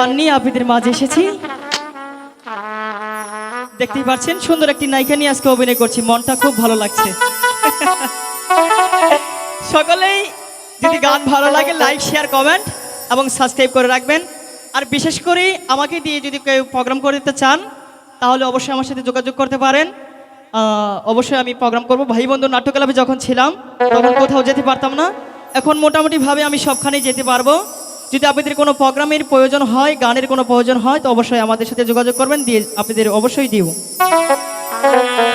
গান নিয়ে আপনাদের মাঝে এসেছি। দেখতেই পাচ্ছেন, সুন্দর একটি নায়িকা নিয়ে আজকে অভিনয় করছি। মনটা খুব ভালো লাগছে। সকলেই যদি গান ভালো লাগে লাইক শেয়ার কমেন্ট এবং সাবস্ক্রাইব করে রাখবেন। আর বিশেষ করে আমাকে দিয়ে যদি কেউ প্রোগ্রাম করে দিতে চান, তাহলে অবশ্যই আমার সাথে যোগাযোগ করতে পারেন। অবশ্যই আমি প্রোগ্রাম করব। ভাই বন্ধু নাট্য ক্লাবে যখন ছিলাম, তখন কোথাও যেতে পারতাম না। এখন মোটামুটিভাবে আমি সবখানেই যেতে পারব। যদি আপনাদের কোনো প্রোগ্রামের প্রয়োজন হয়, গানের কোনো প্রয়োজন হয়, তো অবশ্যই আমাদের সাথে যোগাযোগ করবেন, দিয়ে আপনাদের অবশ্যই দিব।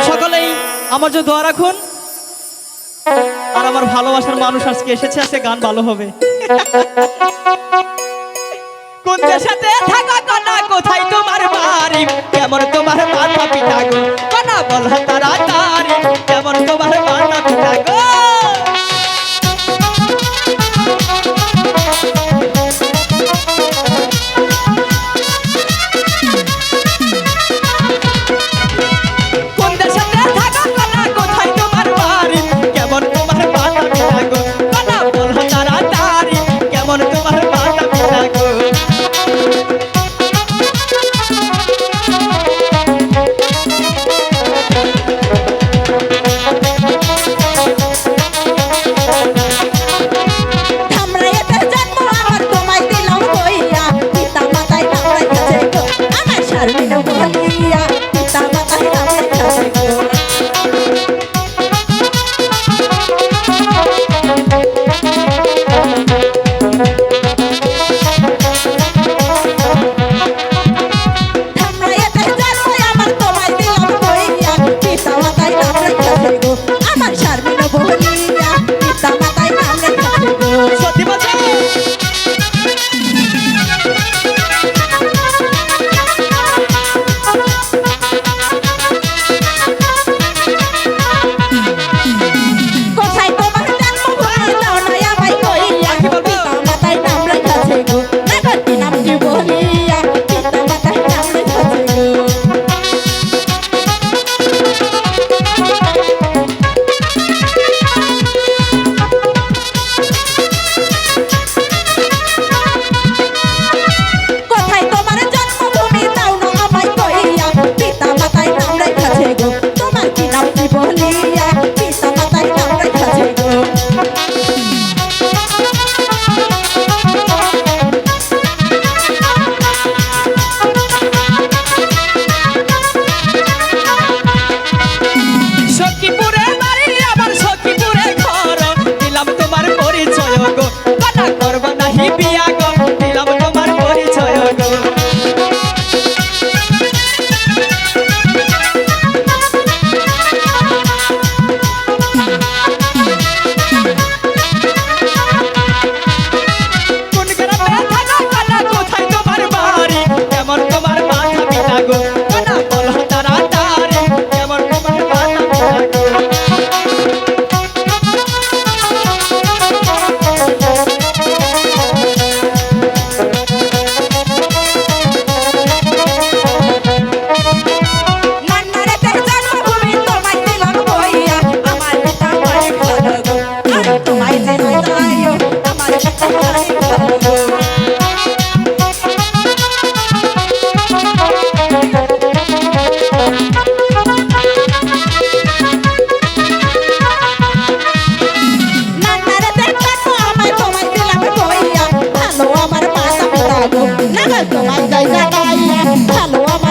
সকলেই আমার যে দোয়া রাখুন। আর আমার ভালোবাসার মানুষ আজকে এসেছে, আজকে গান ভালো হবে। কোন, কোথায় তোমার বাড়ি? কেমন তোমার মাথা পিতা গো? কনা বল তাড়াতাড়ি কেমন তোমার ভালো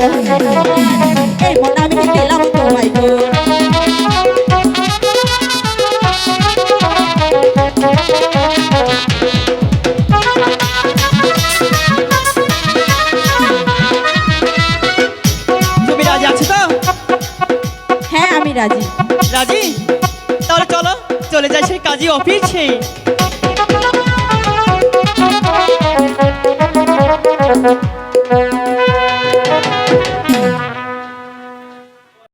এই মন আমি দিলাম তোমায় গো তুমি রাজি আছো তো? হ্যাঁ আমি রাজি। রাজি? তাহলে চলো চলে যাই সেই কাজী অফিসে।